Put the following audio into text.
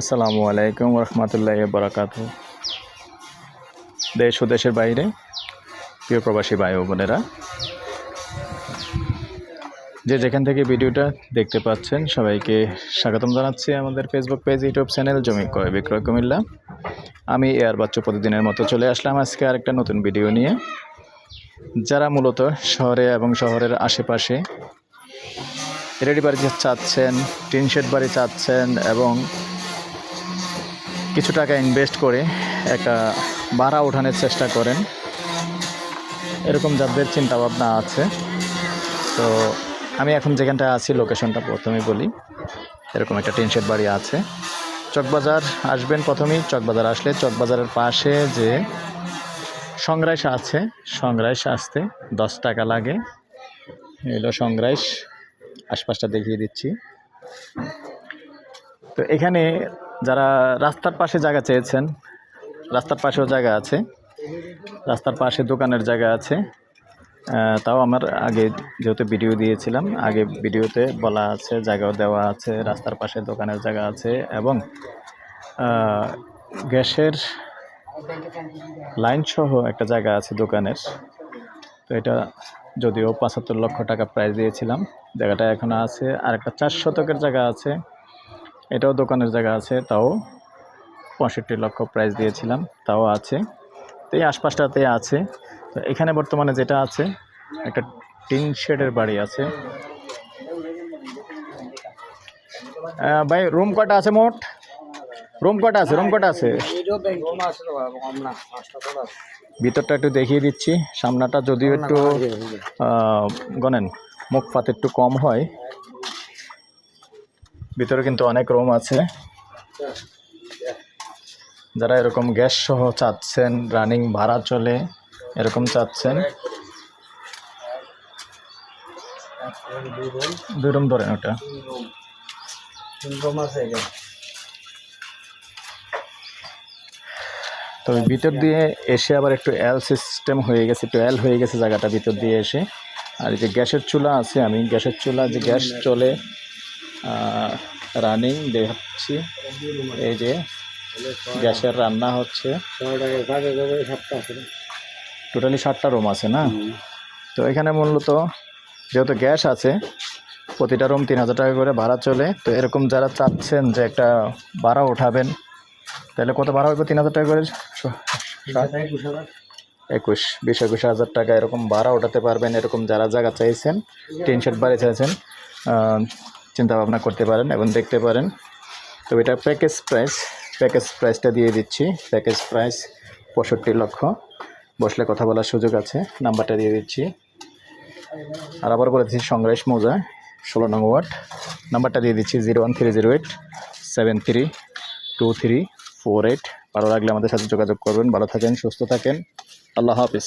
আসসালামু আলাইকুম রহমতুল্লাহ বরাকাত। দেশ ও দেশের বাইরে, প্রিয় প্রবাসী ভাই বোনেরা, যে যেখান থেকে ভিডিওটা দেখতে পাচ্ছেন, সবাইকে স্বাগতম জানাচ্ছি আমাদের ফেসবুক পেজ ইউটিউব চ্যানেল জমি ক্রয় বিক্রয় কুমিল্লা। আমি এয়ার বাচ্চা প্রতিদিনের মতো চলে আসলাম আজকে আরেকটা নতুন ভিডিও নিয়ে। যারা মূলত শহরে এবং শহরের আশেপাশে রেডি বাড়ি চাচ্ছেন, টিন শেড বাড়ি চাচ্ছেন এবং কিছু টাকা ইনভেস্ট করে একটা ভাড়া ওঠানোর চেষ্টা করেন। এরকম যাদের চিন্তাভাবনা আছে। তো আমি এখন যেখানটা আছি লোকেশনটা প্রথমে বলি। এরকম একটা টিন শেড বাড়ি আছে। চকবাজার আসবেন প্রথমেই। চকবাজার আসলে চকবাজারের পাশে যে সংগ্রাইশ আছে সংগ্রাইশ আসতে দশ টাকা লাগে। এলো সংগ্রাইশ আশপাশটা দেখিয়ে দিচ্ছি। তো এখানে যারা রাস্তার পাশে জায়গা চেয়েছেন, রাস্তার পাশেও জায়গা আছে, রাস্তার পাশে দোকানের জায়গা আছে তাও আমার আগে যেহেতু ভিডিও দিয়েছিলাম, আগে ভিডিওতে বলা আছে, জায়গাও দেওয়া আছে, রাস্তার পাশে দোকানের জায়গা আছে এবং গ্যাসের লাইন সহ একটা জায়গা আছে দোকানের। তো এটা যদিও পঁচাত্তর লক্ষ টাকা প্রাইস দিয়েছিলাম, জায়গাটা এখনও আছে। আর একটা চার শতকের জায়গা আছে। এটাও দোকানের জায়গা আছে তাও পঁয়ষট্টি লক্ষ প্রাইস দিয়েছিলাম তাও আছে। তো এই আশপাশটাতে আছে। তো এখানে বর্তমানে যেটা আছে একটা টিন শেডের বাড়ি আছে। ভাই রুম কটা আছে মোট? রুম কটা আছে রুম কটা আছে? ভিতরটা একটু দেখিয়ে দিচ্ছি সামনাটা যদিও একটু গনেন মুখ পাত একটু কম হয়। ভিতরে কিন্তু অনেক রুম আছে। যারা এরকম গ্যাস সহ চাচ্ছেন রানিং ভাড়া চলে, এরকম চাচ্ছেন। দুই রুম ধরেন ওটা। তো ভিতর দিয়ে এসে আবার একটু এল সিস্টেম হয়ে গেছে, একটু এল হয়ে গেছে জায়গাটা ভিতর দিয়ে এসে। আর যে গ্যাসের চুলা আছে, আমি গ্যাসের চুলা যে গ্যাস চলে রানিং দেখাচ্ছি। এই যে গ্যাসের রান্না হচ্ছে। টোটালি ষাটটা রুম আছে না? তো এখানে মূলত যেহেতু গ্যাস আছে প্রতিটা রুম তিন হাজার টাকা করে ভাড়া চলে। তো এরকম যারা চাচ্ছেন যে একটা ভাড়া উঠাবেন তাহলে কত ভাড়া হবে তিন হাজার টাকা করে? একুশ বিশ একুশ হাজার টাকা এরকম ভাড়া ওঠাতে পারবেন। এরকম যারা জায়গা চাইছেন টিন শেড বাড়ি চাইছেন চিন্তা ভাবনা করতে পারেন এবং দেখতে পারেন। তো এটা প্যাকেজ প্রাইস প্যাকেজ প্রাইসটা দিয়ে দিচ্ছি। প্যাকেজ প্রাইস পঁয়ষট্টি লক্ষ। বসলে কথা বলার সুযোগ আছে, নাম্বারটা দিয়ে দিচ্ছি। আর আবার বলে দিচ্ছি সংগ্রেশ মৌজা, ষোলো নং ওয়ার্ড। নাম্বারটা দিয়ে দিচ্ছি zero one three zero eight, seven three two three four eight. ভালো লাগলে আমাদের সাথে যোগাযোগ করবেন। ভালো থাকেন, সুস্থ থাকেন। আল্লাহ হাফিজ।